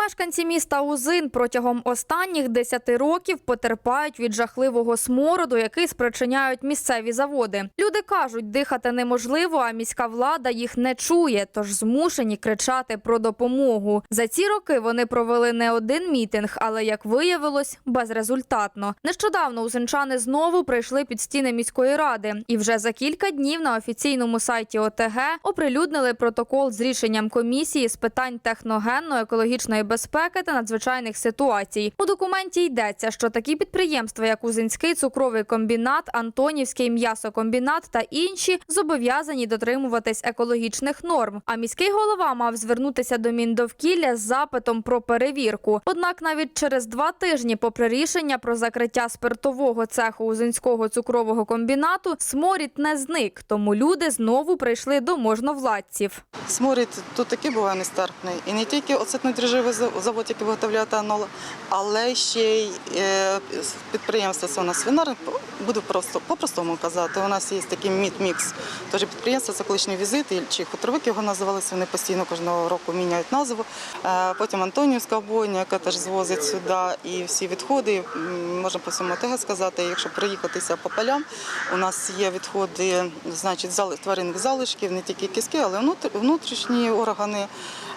Мешканці міста Узин протягом останніх 10 років потерпають від жахливого смороду, який спричиняють місцеві заводи. Люди кажуть, дихати неможливо, а міська влада їх не чує, тож змушені кричати про допомогу. За ці роки вони провели не один мітинг, але як виявилось, безрезультатно. Нещодавно узинчани знову прийшли під стіни міської ради, і вже за кілька днів на офіційному сайті ОТГ оприлюднили протокол з рішенням комісії з питань техногенно-екологічної безпеки та надзвичайних ситуацій. У документі йдеться, що такі підприємства, як Узинський цукровий комбінат, Антонівський м'ясокомбінат та інші, зобов'язані дотримуватись екологічних норм. А міський голова мав звернутися до Міндовкілля з запитом про перевірку. Однак навіть через два тижні, попри рішення про закриття спиртового цеху Узинського цукрового комбінату, сморід не зник. Тому люди знову прийшли до можновладців. Сморід тут такий буває нестерпний. І не тільки оцетно-дріжджовий завод, який виготовляє етанол, але ще й е, підприємство нас свинарник. Буду просто по-простому казати. У нас є такий мід-мікс. Теж підприємство, це колишній візит, чи хутровик його називалися. Вони постійно кожного року міняють назву. Е, Потім Антонівська бойня, яка теж звозить сюди, і всі відходи. Можна по всьому ОТГ сказати, якщо проїхатися по полям, у нас є відходи, значить, тваринних залишків, не тільки кістки, але внутр- внутрішні органи.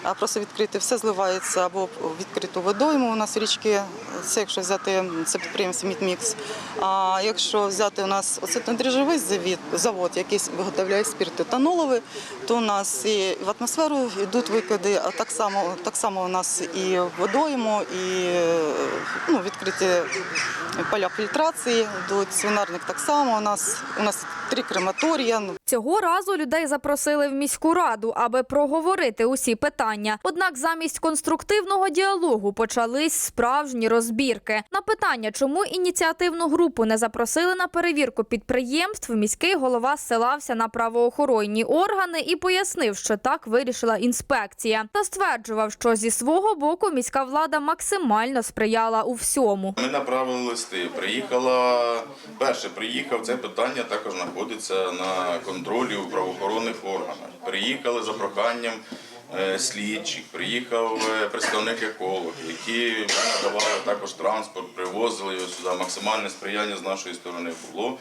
А Просто відкрити все зливається або відкриту водойму. У нас річки, це якщо взяти це підприємство Мідмікс. А якщо взяти у нас оцетно-дріжджовий завід, завод, який виготовляє спирт етаноловий, то у нас і в атмосферу йдуть викиди, а так само, так само у нас і водойму, і ну, відкриті поля фільтрації йдуть. Свинарник так само. У нас у нас три крематорія. Цього разу людей запросили в міську раду, аби проговорити усі питання. Однак замість конструктивного діалогу почались справжні розбірки. На питання, чому ініціативну групу не запросили на перевірку підприємств, міський голова ссилався на правоохоронні органи і пояснив, що так вирішила інспекція, та стверджував, що зі свого боку міська влада максимально сприяла у всьому. Ми направили листи. Приїхала перше, приїхав це питання також знаходиться на контролі у правоохоронних органах. Приїхали за проханням е, слідчих, приїхав е, представник еколог, які надавали також транспорт, привозили його сюди. Максимальне сприяння з нашої сторони було.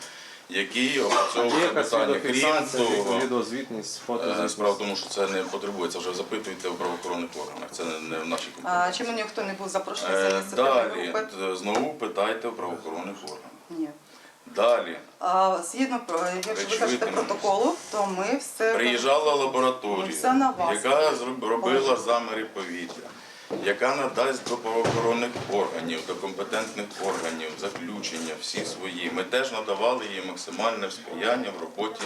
Які опрацьовували Є це якась питання. Крім того, відеозвітність, е, фотозвітність? справа в тому, що це не потребується. Вже запитуйте у правоохоронних органах. Це не- не в нашій компетенції. А чому ніхто не був запрошений Е, за Далі групи? знову питайте у правоохоронних органах. Далі. А, згідно якщо ви кажете протоколу, то ми все приїжджала лабораторія, все на вас. яка робила замери заміри повітря, яка надасть до правоохоронних органів, до компетентних органів заключення всі свої. Ми теж надавали їй максимальне сприяння в роботі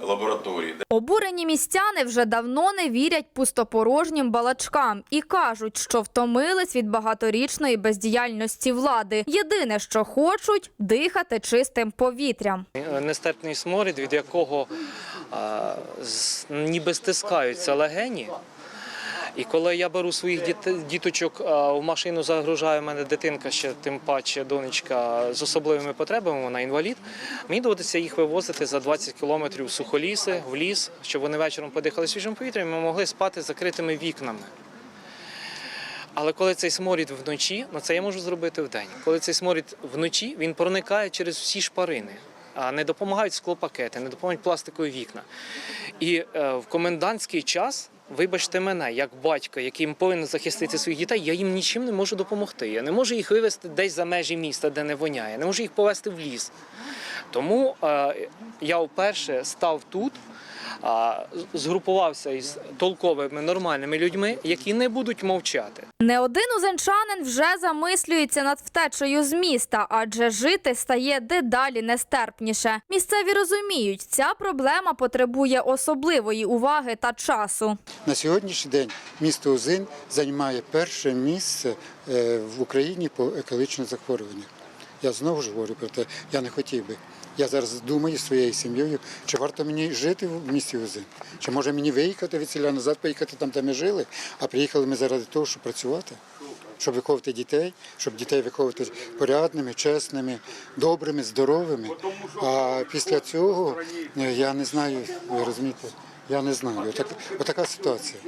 лабораторії. Обурені містяни вже давно не вірять пустопорожнім балачкам і кажуть, що втомились від багаторічної бездіяльності влади. Єдине, що хочуть дихати чистим повітрям. нестерпний сморід, від якого а, з- ніби стискаються легені. І коли я беру своїх діточок в машину, загружаю в мене дитинка ще, тим паче донечка з особливими потребами, вона інвалід. Мені доводиться їх вивозити за 20 кілометрів в сухоліси, в ліс, щоб вони вечором подихали свіжим повітрям і ми могли спати закритими вікнами. Але коли цей сморід вночі, ну це я можу зробити вдень. Коли цей сморід вночі, він проникає через всі шпарини. А не допомагають склопакети, не допомагають пластикові вікна. І е, в комендантський час, вибачте мене, як батько, який повинен захистити своїх дітей, я їм нічим не можу допомогти. Я не можу їх вивезти десь за межі міста, де не воняє, не можу їх повезти в ліс. Тому е, я вперше став тут, згрупувався із толковими нормальними людьми, які не будуть мовчати. Не один узенчанин вже замислюється над втечею з міста, адже жити стає дедалі нестерпніше. Місцеві розуміють, ця проблема потребує особливої уваги та часу. На сьогоднішній день місто Узин займає перше місце е, в Україні по екологічних захворюваннях. Я знову ж говорю про те, я не хотів би. Я зараз думаю своєю сім'єю, чи варто мені жити в місті Узин, чи може мені виїхати від селя назад, поїхати там, де ми жили, а приїхали ми заради того, щоб працювати, щоб виховувати дітей, щоб дітей виховувати порядними, чесними, добрими, здоровими. А після цього е, я не знаю, ви розумієте, Я не знаю. Отак, отака ситуація.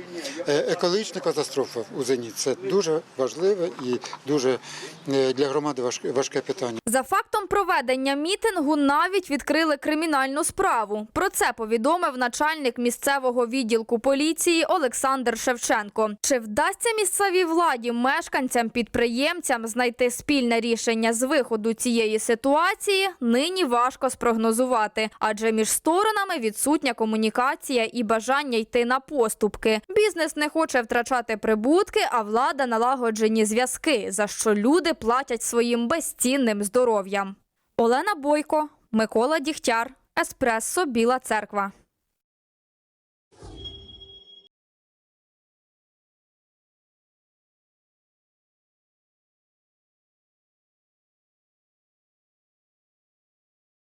Е, Екологічна катастрофа в Узині це дуже важливе і дуже е, для громади важке, важке питання. За фактом проведення мітингу навіть відкрили кримінальну справу. Про це повідомив начальник місцевого відділку поліції Олександр Шевченко. Чи вдасться місцевій владі, мешканцям, підприємцям знайти спільне рішення з виходу цієї ситуації, нині важко спрогнозувати, адже між сторонами відсутня комунікація і бажання йти на поступки. Бізнес не хоче втрачати прибутки, а влада налагоджені зв'язки, за що люди платять своїм безцінним здоров'ям. Олена Бойко, Микола Дігтяр, Еспресо Біла Церква.